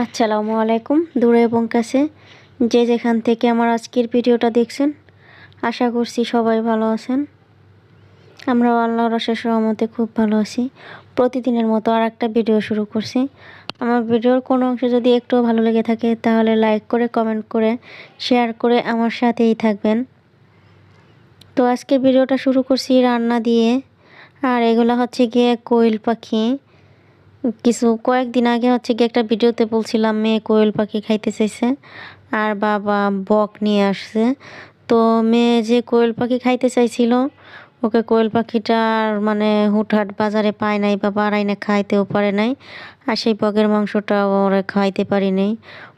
আসসালামু আলাইকুম, দূরে এবং কাছে। যে যেখান থেকে আমার আজকের ভিডিওটা দেখছেন, আশা করছি সবাই ভালো আছেন। আমরাও আল্লাহর অশেষ রহমতে খুব ভালো আছি। প্রতিদিনের মতো আর একটা ভিডিও শুরু করছি। আমার ভিডিওর কোনো অংশ যদি একটু ভালো লেগে থাকে, তাহলে লাইক করে, কমেন্ট করে, শেয়ার করে আমার সাথেই থাকবেন। তো আজকে ভিডিওটা শুরু করছি রান্না দিয়ে। আর এগুলো হচ্ছে গিয়ে কোয়েল পাখি। কিছু কয়েকদিন আগে হচ্ছে গিয়ে একটা ভিডিওতে বলছিলাম, মেয়ে কোয়েল পাখি খাইতে চাইছে আর বাবা বক নিয়ে আসছে। তো মেয়ে যে কোয়েল পাখি খাইতে চাইছিল, ওকে কোয়েল পাখিটার মানে হুটহাট বাজারে পায় নাই বা বাড়াই না, খাইতেও পারে নাই। আর সেই বকের মাংসটা ওরা খাইতে পারি নাই।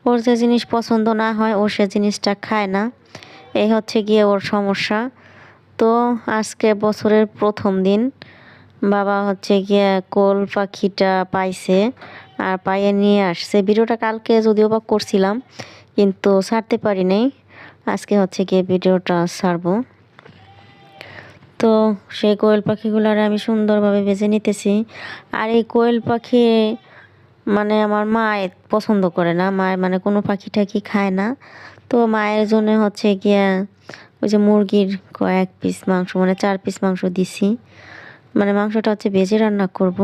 ওর যে জিনিস পছন্দ না হয়, ও সে জিনিসটা খায় না। এই হচ্ছে গিয়ে ওর সমস্যা। তো আজকে বছরের প্রথম দিন। বাবা হচ্ছে গিয়ে কোল পাখিটা পাইছে আর পাইয়ে নিয়ে আসছে। ভিডিওটা কালকে যদিও বা করছিলাম, কিন্তু ছাড়তে পারি নাই আজকে হচ্ছে গিয়ে ভিডিওটা ছাড়বো। তো সেই কোয়েল পাখিগুলার আমি সুন্দরভাবে বেছে নিতেছি। আর এই কোয়েল পাখি মানে আমার মায়ের পছন্দ করে না। মায়ের মানে কোনো পাখি টাখি খায় না। তো মায়ের জন্য হচ্ছে গিয়া ওই যে মুরগির কয়েক পিস মাংস মানে চার পিস মাংস দিছি। মানে মাংসটা হচ্ছে ভেজে রান্না করব।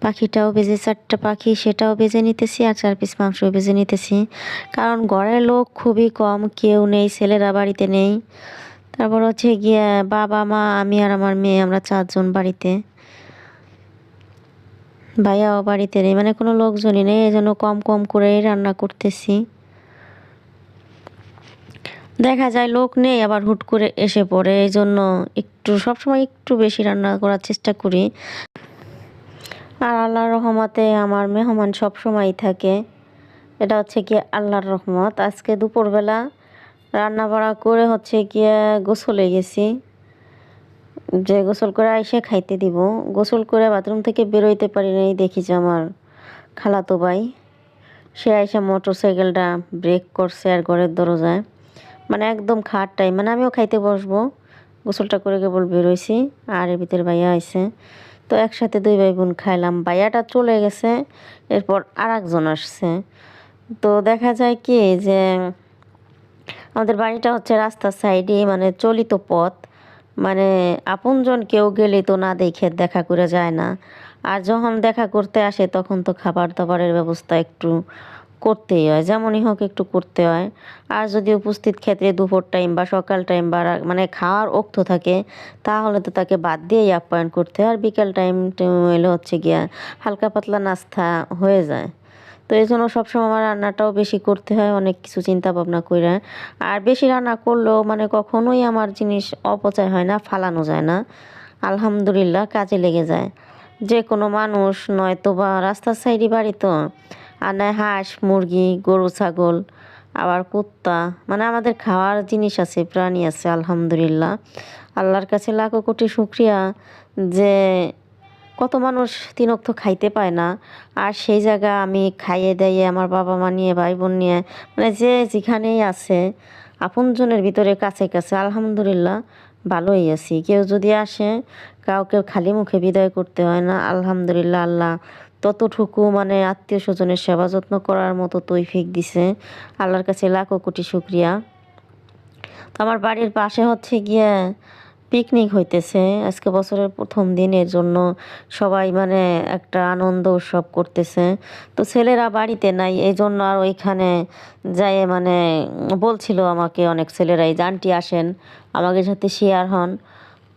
পাখিটাও ভেজে, চারটা পাখি সেটাও ভেজে নিতেছি আর চার পিস মাংসও ভেজে নিতেছি। কারণ ঘরের লোক খুবই কম, কেউ নেই, ছেলেরা বাড়িতে নেই। তারপর হচ্ছে গিয়ে বাবা, মা, আমি আর আমার মেয়ে, আমরা চারজন বাড়িতে। ভাইয়াও বাড়িতে নেই মানে কোনো লোকজনই নেই এই জন্য কম কম করেই রান্না করতেছি। দেখা যায় লোক নেই, আবার হুট করে এসে পড়ে। এই জন্য একটু, সবসময় একটু বেশি রান্না করার চেষ্টা করি। আর আল্লাহর রহমতে আমার মেহমান সবসময়ই থাকে। এটা হচ্ছে কি আল্লাহর রহমত। আজকে দুপুরবেলা রান্না বাড়া করে হচ্ছে গিয়ে গোসলে গেছি। যে গোসল করে আইসে খাইতে দিব। গোসল করে বাথরুম থেকে বেরোইতে পারি নাই, দেখি যে আমার খালাতো ভাই। সে আইসে মোটর সাইকেলটা ব্রেক করছে আর ঘরের দরজায়। মানে একদম খাট টাইম মানে আমিও খাইতে বসবো, গোসলটা করে কেবল বেরোইছি আর এর ভিতরে ভাইয়া আইসে তো একসাথে দুই ভাই বোন খাইলাম, ভাইয়াটা চলে গেছে, এরপর আর একজন আসছে। তো দেখা যায় কি যে আমাদের বাড়িটা হচ্ছে রাস্তার সাইডে মানে চলিত পথ মানে আপনজন কেউ গেলে তো না দেখে দেখা করে যায় না। আর যখন দেখা করতে আসে, তখন তো খাবার দাবারের ব্যবস্থা একটু করতেই হয়, যেমনই হোক একটু করতে হয়। আর যদি উপস্থিত ক্ষেত্রে দুপুর টাইম বা সকাল টাইম বা মানে খাওয়ার অক্ত থাকে, তাহলে তো তাকে বাদ দিয়েই আপ্যায়ন করতে হয়। আর বিকাল টাইম এলে হচ্ছে গিয়া হালকা পাতলা নাস্তা হয়ে যায়। তো এই জন্য সবসময় আমার রান্নাটাও বেশি করতে হয়, অনেক কিছু চিন্তা ভাবনা করে আর বেশি রান্না করলেও মানে কখনোই আমার জিনিস অপচয় হয় না, ফালানো যায় না। আলহামদুলিল্লাহ কাজে লেগে যায়। যে কোনো মানুষ নয়তো বা রাস্তার সাইডে বাড়ি তো। আর নয় হাঁস, মুরগি, গরু, ছাগল, আবার কুত্তা। মানে আমাদের খাওয়ার জিনিস আছে, প্রাণী আছে, আলহামদুলিল্লাহ। আল্লাহর কাছে লাখো কোটি শুক্রিয়া যে কত মানুষ তিনক্ত খাইতে পায় না। আর সেই জায়গা আমি খাইয়ে দাইয়ে আমার বাবা মা নিয়ে ভাই বোন নিয়ে মানে যে যেখানেই আছে, আপনজনের ভিতরে কাছে কাছে, আলহামদুলিল্লাহ, ভালোই আছি। কেউ যদি আসে, কাউকে খালি মুখে বিদায় করতে হয় না, আলহামদুলিল্লাহ, আল্লাহ ততটুকু মানে আত্মীয় স্বজনের সেবা যত্ন করার মতো তৈফিক দিছে। আল্লাহর কাছে লাখো কোটি শুক্রিয়া। তো আমার বাড়ির পাশে হচ্ছে গিয়ে পিকনিক হইতেছে। আজকে বছরের প্রথম দিনের জন্য সবাই মানে একটা আনন্দ উৎসব করতেছে। তো ছেলেরা বাড়িতে নাই এই জন্য আর ওইখানে যাই মানে বলছিল আমাকে অনেক ছেলেরাই জানটি আসেন আমাকে সাথে শেয়ার হন।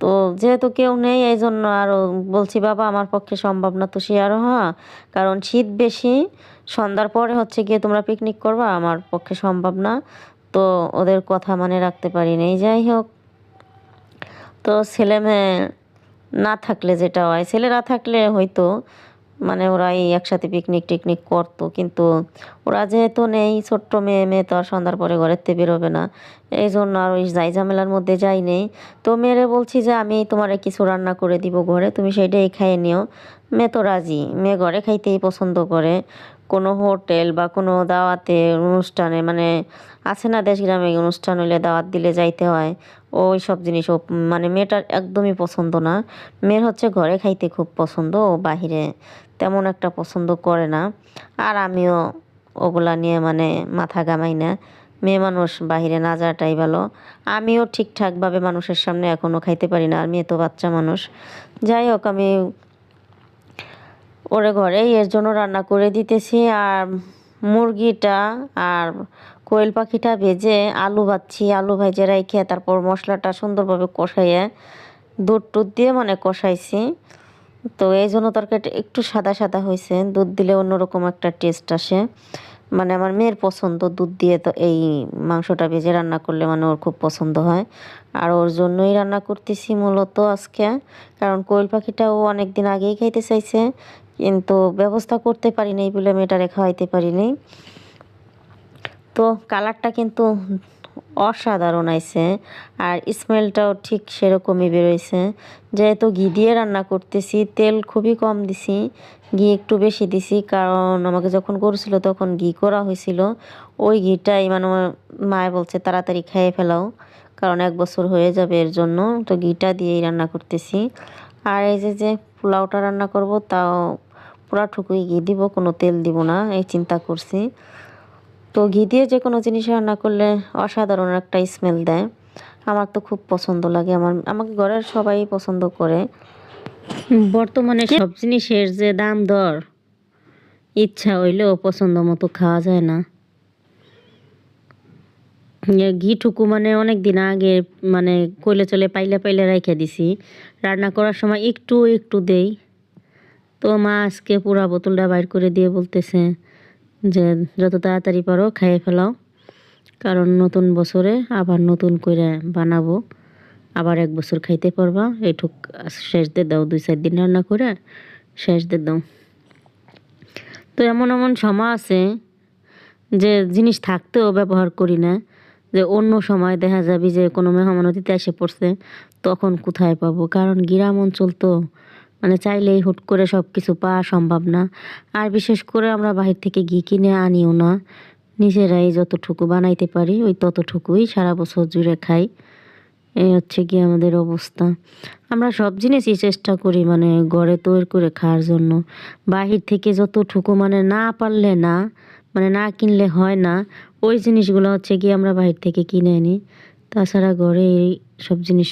তো যেহেতু কেউ নেই, এই জন্য আরও বলছি, বাবা, আমার পক্ষে সম্ভব না তো সে আরও হ্যাঁ কারণ শীত বেশি, সন্ধ্যার পরে হচ্ছে গিয়ে তোমরা পিকনিক করবা, আমার পক্ষে সম্ভব না। তো ওদের কথা মানে রাখতে পারি নেই, যাই হোক। তো ছেলে মেয়ে না থাকলে যেটা হয় ছেলেরা থাকলে হয়তো মানে ওরা এই একসাথে পিকনিক টিকনিক করতো, কিন্তু ওরা যেহেতু নেই, ছোট্ট মেয়ে মেয়ে তো আর সন্ধ্যার পরে ঘরের থেকে বেরোবে না। এই জন্য আর ওই যাই ঝামেলার মধ্যে যাই নেই। তো মেয়েরে বলছি যে, আমি তোমার কিছু রান্না করে দিব ঘরে, তুমি সেইটাই খাইয়ে নিও। মেয়ে তো রাজি, মেয়ে ঘরে খাইতেই পছন্দ করে। কোনো হোটেল বা কোনো দাওয়াতে অনুষ্ঠানে মানে আছে না দেশ গ্রামে অনুষ্ঠান হলে দাওয়াত দিলে যাইতে হয়। ওই সব জিনিস, ও মানে মেয়েটার একদমই পছন্দ না। মেয়ের হচ্ছে ঘরে খাইতে খুব পছন্দ, ও বাহিরে তেমন একটা পছন্দ করে না। আর আমিও ওগুলা নিয়ে মানে মাথা গামাই না। মেয়ে মানুষ বাহিরে না যাওয়াটাই ভালো। আমিও ঠিকঠাকভাবে মানুষের সামনে এখনও খাইতে পারি না, আর মেয়ে তো বাচ্চা মানুষ। যাই হোক, আমি ওরে ঘরে এর জন্য রান্না করে দিতেছি, আর মুরগিটা আর কোয়েল পাখিটা ভেজে আলু ভাজছি, আলু ভেজে রাইখে তারপর মশলাটা সুন্দরভাবে কষাইয়ে দুধ টুধ দিয়ে মানে কষাইছি। তো এই জন্য তরকারিটা একটু সাদা সাদা হয়েছে, দুধ দিলে অন্যরকম একটা টেস্ট আসে। মানে আমার মেয়ের পছন্দ দুধ দিয়ে তো এই মাংসটা ভেজে রান্না করলে মানে ওর খুব পছন্দ হয়। আর ওর জন্যই রান্না করতেছি মূলত আজকে, কারণ কোয়েল পাখিটা ও অনেক দিন আগেই খাইতে চাইছে, কিন্তু ব্যবস্থা করতে পারি নাই বলে মেয়েটারে খাওয়াইতে পারি নাই। তো কালারটা কিন্তু অসাধারণ আইছে, আর স্মেলটাও ঠিক সেরকমই বেরোইছে। যেহেতু ঘি দিয়ে রান্না করতেছি, তেল খুবই কম দিছি, ঘি একটু বেশি দিছি, কারণ আমাকে যখন করছিল তখন ঘি করা হয়েছিল। ওই ঘিটাই মানে মায়ে বলছে, তাড়াতাড়ি খেয়ে ফেলাও, কারণ এক বছর হয়ে যাবে এর জন্য। তো ঘিটা দিয়েই রান্না করতেছি। আর এই যে যে পোলাওটা রান্না করব, তাও পুরা ঠুকুই ঘি দিব, কোনো তেল দিব না, এই চিন্তা করছি। তো ঘি দিয়ে যে কোনো জিনিস রান্না করলে অসাধারণ একটা স্মেল দেয়। আমার তো খুব পছন্দ লাগে। আমার আমাকে ঘরের সবাই পছন্দ করে। বর্তমানে সব জিনিসের যে দাম দর ইচ্ছা হইলেও পছন্দ মতো খাওয়া যায় না। এ ঘিটুকু মানে অনেক দিন আগে মানে কইলে চলে পাইলে পাইলে রাইখে দিছি। রান্না করার সময় একটু একটু দেই। তো মা আজকে পুরা বোতলটা বাইর করে দিয়ে বলতেছে যে যত তাড়াতাড়ি পারো খাইয়ে ফেলাও। কারণ নতুন বছরে আবার নতুন করে বানাবো। আবার এক বছর খাইতে পারবা। এইটুক শেষ দিয়ে দাও, দুই চার দিন রান্না করে শেষ দিয়ে দাও। তো এমন এমন সময় আছে যে জিনিস থাকতেও ব্যবহার করি না। যে অন্য সময় দেখা যাবে যে কোনো মেহমান অতিথি এসে পড়ছে, তখন কোথায় পাবো? কারণ গ্রাম অঞ্চল তো মানে চাইলেই হুট করে সব কিছু পাওয়া সম্ভব না। আর বিশেষ করে আমরা বাহির থেকে ঘি কিনে আনিও না। নিজেরাই যতটুকু বানাইতে পারি, ওই ততটুকুই সারা বছর জুড়ে খাই। এই হচ্ছে কি আমাদের অবস্থা। আমরা সব জিনিসই চেষ্টা করি মানে ঘরে তৈরি করে খাওয়ার জন্য। বাহির থেকে যতটুকু মানে না পারলে না মানে না কিনলে হয় না, ওই জিনিসগুলো হচ্ছে কি আমরা বাহির থেকে কিনে আনি। তাছাড়া ঘরে সব জিনিস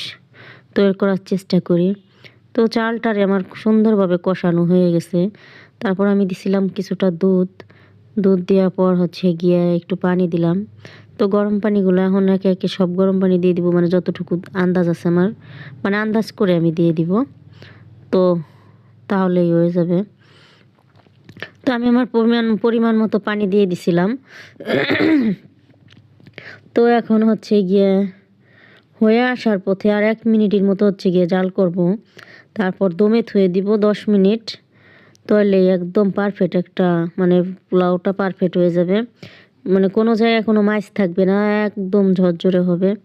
তৈরি করার চেষ্টা করি। তো চালটারে আমার সুন্দরভাবে কষানো হয়ে গেছে। তারপর আমি দিছিলাম কিছুটা দুধ। দুধ দেওয়ার পর হচ্ছে গিয়ে একটু পানি দিলাম। তো গরম পানিগুলো এখন একে একে সব গরম পানি দিয়ে দিব মানে যতটুকু আন্দাজ আছে আমার মানে আন্দাজ করে আমি দিয়ে দিব। তো তাহলেই হয়ে যাবে। তো আমি আমার পরিমাণ পরিমাণ মতো পানি দিয়ে দিছিলাম। তো এখন হচ্ছে গিয়ে হয়ে আসার পথে আর এক মিনিটের মতো হচ্ছে গিয়ে জাল করব। তারপর দমে থুয়ে দিব দশ মিনিট। তাহলে একদম পারফেক্ট একটা মানে পোলাওটা পারফেক্ট হয়ে যাবে। মানে কোনো জায়গায় কোনো মাছ থাকবে না, একদম ঝরঝরে হবে।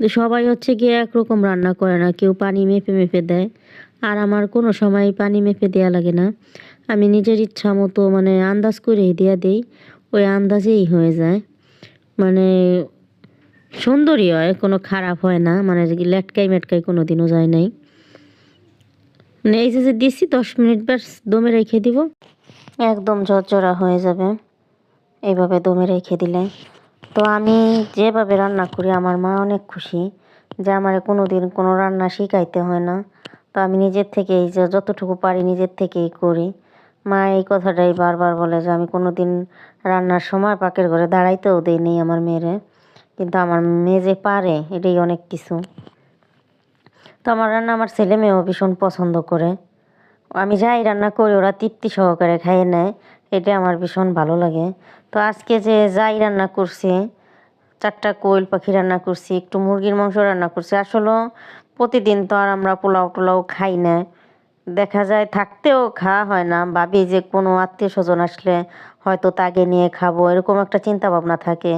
সবাই হচ্ছে গিয়ে একরকম রান্না করে না, কেউ পানি মেপে মেপে দেয়। আর আমার কোনো সময় পানি মেপে দেওয়া লাগে না। আমি নিজের ইচ্ছা মতো মানে আন্দাজ করেই দেওয়া দিই, ওই আন্দাজেই হয়ে যায়। মানে সুন্দরই হয়, কোনো খারাপ হয় না। মানে লেটকাই মেটকাই কোনো দিনও যায় নাই। মানে এই যে দিছি, দশ মিনিট ব্যাস দমে রেখে দিব। একদম ঝরঝরা হয়ে যাবে। এইভাবে দমে রেখে দিলে। তো আমি যেভাবে রান্না করি, আমার মা অনেক খুশি যে আমার কোনো দিন কোনো রান্না শিখাইতে হয় না। তো আমি নিজের থেকেই যে যতটুকু পারি নিজের থেকেই করি। মা এই কথাটাই বারবার বলে যে, আমি কোনো দিন রান্নার সময় পাকের ঘরে দাঁড়াইতেও দেই নেই আমার মেয়েরে। কিন্তু আমার মেয়ে যে পারে, এটাই অনেক কিছু। তো আমার রান্না আমার ছেলে মেয়েও ভীষণ পছন্দ করে। আমি যাই রান্না করি, ওরা তৃপ্তি সহকারে খাইয়ে নেয় এটা আমার ভীষণ ভালো লাগে। তো আজকে যে যাই রান্না করছি, চারটা কোয়েল পাখি রান্না করছি, একটু মুরগির মাংস রান্না করছি, আসলে প্রতিদিন তো আর আমরা পোলাও টোলাও খাই না। দেখা যায় থাকতেও খাওয়া হয় না, ভাবি যে কোনো আত্মীয় স্বজন আসলে হয়তো তাকে নিয়ে খাব, এরকম একটা চিন্তা ভাবনা থাকে।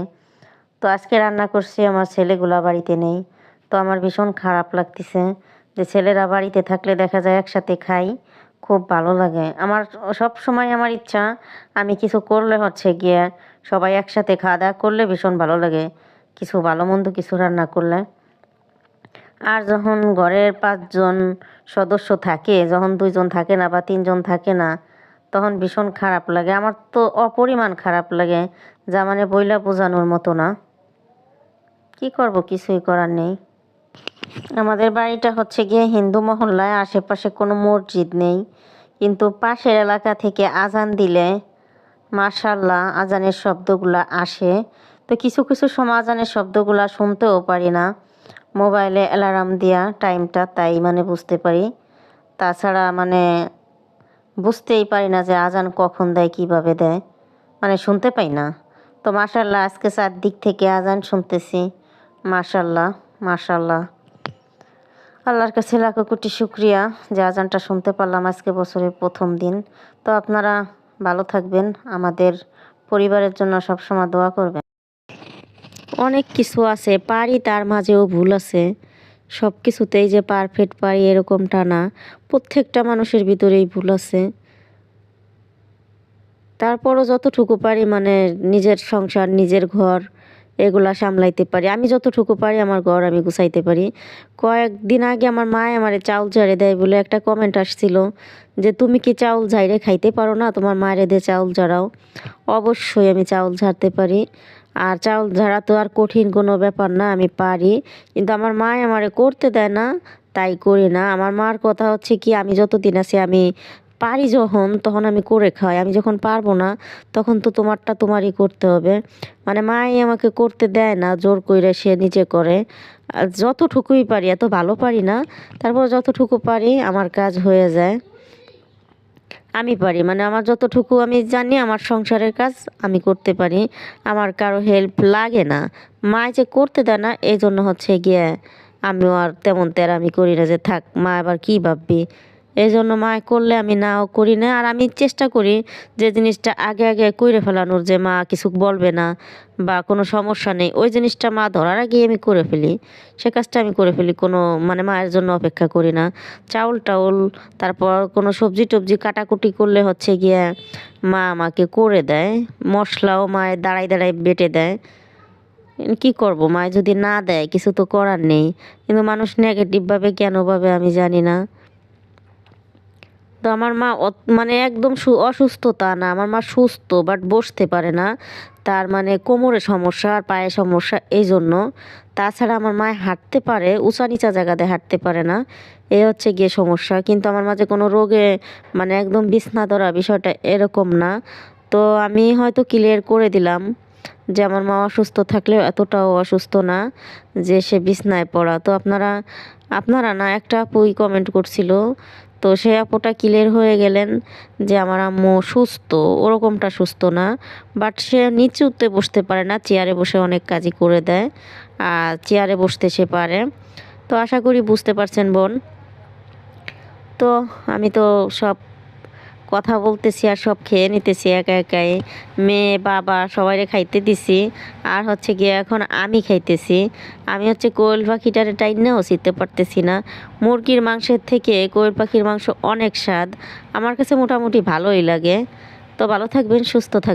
তো আজকে রান্না করছি, আমার ছেলেগুলা বাড়িতে নেই। তো আমার ভীষণ খারাপ লাগতেছে যে ছেলেরা বাড়িতে থাকলে দেখা যায় একসাথে খাই, খুব ভালো লাগে। আমার সব সময় আমার ইচ্ছা, আমি কিছু করলে হচ্ছে গিয়ে সবাই একসাথে খাওয়া দাওয়া করলে ভীষণ ভালো লাগে। কিছু ভালো মন্দ কিছু রান্না করলে। আর যখন ঘরের পাঁচজন সদস্য থাকে, যখন দুইজন থাকে না বা তিনজন থাকে না, তখন ভীষণ খারাপ লাগে। আমার তো অপরিমাণ খারাপ লাগে, যা মানে বইলা বোঝানোর মতো না। কি করব, কিছুই করার নেই। আমাদের বাড়িটা হচ্ছে গিয়ে হিন্দু মহল্লায়, আশেপাশে কোনো মসজিদ নেই। কিন্তু পাশের এলাকা থেকে আজান দিলে মাশাল্লাহ আজানের শব্দগুলো আসে। তো কিছু কিছু সময় আজানের শব্দগুলো শুনতেও পারি না। মোবাইলে অ্যালার্ম দেওয়া টাইমটা, তাই মানে বুঝতে পারি। তাছাড়া মানে বুঝতেই পারি না যে আজান কখন দেয়, কীভাবে দেয়। মানে শুনতে পাই না। তো মাশাল্লাহ আজকে চারদিক থেকে আজান শুনতেছি। মাশাল্লাহ মাশাল্লাহ আল্লাহর কাছে লাখো কোটি শুক্রিয়া। যে আজানটা শুনতে পারলাম আজকে বছরের প্রথম দিন। তো আপনারা ভালো থাকবেন, আমাদের পরিবারের জন্য সবসময় দোয়া করবেন। অনেক কিছু আছে, পারি তার মাঝেও ভুল আছে। সব কিছুতেই যে পারফেক্ট পারি এরকমটা না। প্রত্যেকটা মানুষের ভিতরেই ভুল আছে। তারপরও যতটুকু পারি মানে নিজের সংসার, নিজের ঘর এগুলা সামলাইতে পারি। আমি যতটুকু পারি আমার ঘর আমি গুছাইতে পারি। কয়েকদিন আগে আমার মায় আমারে চাউল ঝাড়ে দেয় বলে একটা কমেন্ট আসছিল যে, তুমি কি চাউল ঝাইরে খাইতে পারো না? তোমার মায়ের দিয়ে চাউল ঝাড়াও। অবশ্যই আমি চাউল ঝাড়তে পারি। আর চাউল ঝাড়া তো আর কঠিন কোনো ব্যাপার না, আমি পারি। কিন্তু আমার মায় আমারে করতে দেয় না, তাই করি না। আমার মার কথা হচ্ছে কি, আমি যতদিন আছি আমি পারি যখন, তখন আমি করে খাই আমি যখন পারব না, তখন তো তোমারটা তোমারই করতে হবে। মানে মাই আমাকে করতে দেয় না, জোর কইরে সে নিজে করে। যতটুকুই পারি, এত ভালো পারি না, তারপর যতটুকু পারি, আমার কাজ হয়ে যায়। আমি পারি মানে আমার যতটুকু আমি জানি, আমার সংসারের কাজ আমি করতে পারি। আমার কারও হেল্প লাগে না। মা যে করতে দেয় না এই জন্য হচ্ছে গিয়ে আমিও আর তেমন তেরামি করি না যে, থাক, মা আবার কী ভাববি? এই জন্য মা করলে আমি নাও করি না। আর আমি চেষ্টা করি যে জিনিসটা আগে আগে কইরে ফেলানোর যে মা কিছু বলবে না বা কোনো সমস্যা নেই। ওই জিনিসটা মা ধরার আগেই আমি করে ফেলি। সে কাজটা আমি করে ফেলি। কোনো মানে মায়ের জন্য অপেক্ষা করি না। চাউল টাউল, তারপর কোনো সবজি টবজি কাটাকুটি করলে হচ্ছে গিয়ে মা আমাকে করে দেয়। মশলাও মায়ের দাঁড়াই দাঁড়াই বেটে দেয়। কি করব? মায় যদি না দেয়, কিছু তো করার নেই। কিন্তু মানুষ নেগেটিভভাবে কেন ভাবে আমি জানি না। তো আমার মা মানে একদম সু- অসুস্থ তা না। আমার মা সুস্থ বাট বসতে পারে না। তার মানে কোমরে সমস্যা, আর পায়ে সমস্যা এই জন্য তাছাড়া আমার মায় হাঁটতে পারে উঁচা নিচা জায়গাতে হাঁটতে পারে না। এ হচ্ছে গিয়ে সমস্যা। কিন্তু আমার মাঝে কোনো রোগে মানে একদম বিছনা ধরা বিষয়টা এরকম না। তো আমি হয়তো ক্লিয়ার করে দিলাম যে আমার মা অসুস্থ থাকলেও এতটাও অসুস্থ না যে সে বিছনায় পড়া। তো আপনারা আপনারা না, একটা আপুই কমেন্ট করছিল তো সে আপুটা ক্লিয়ার হয়ে গেলেন যে আমার আম্মু সুস্থ, ওরকমটা সুস্থ না। বাট সে নিচুতে বসতে পারে না চেয়ারে বসে অনেক কাজই করে দেয়, আর চেয়ারে বসতে সে পারে। তো আশা করি বুঝতে পারছেন বোন। তো আমি তো সব কথা বলতেছি আর সব খেয়ে নিতেছি একা একাই। মেয়ে, বাবা সবাই খাইতে দিছি। আর হচ্ছে গিয়ে এখন আমি খাইতেছি। আমি হচ্ছে কোয়েল পাখিটার টাইনেও চিনতে পারতেছি না। মুরগির মাংসের থেকে কোয়েল পাখির মাংস অনেক স্বাদ। আমার কাছে মোটামুটি ভালোই লাগে। তো ভালো থাকবেন, সুস্থ থাকবেন।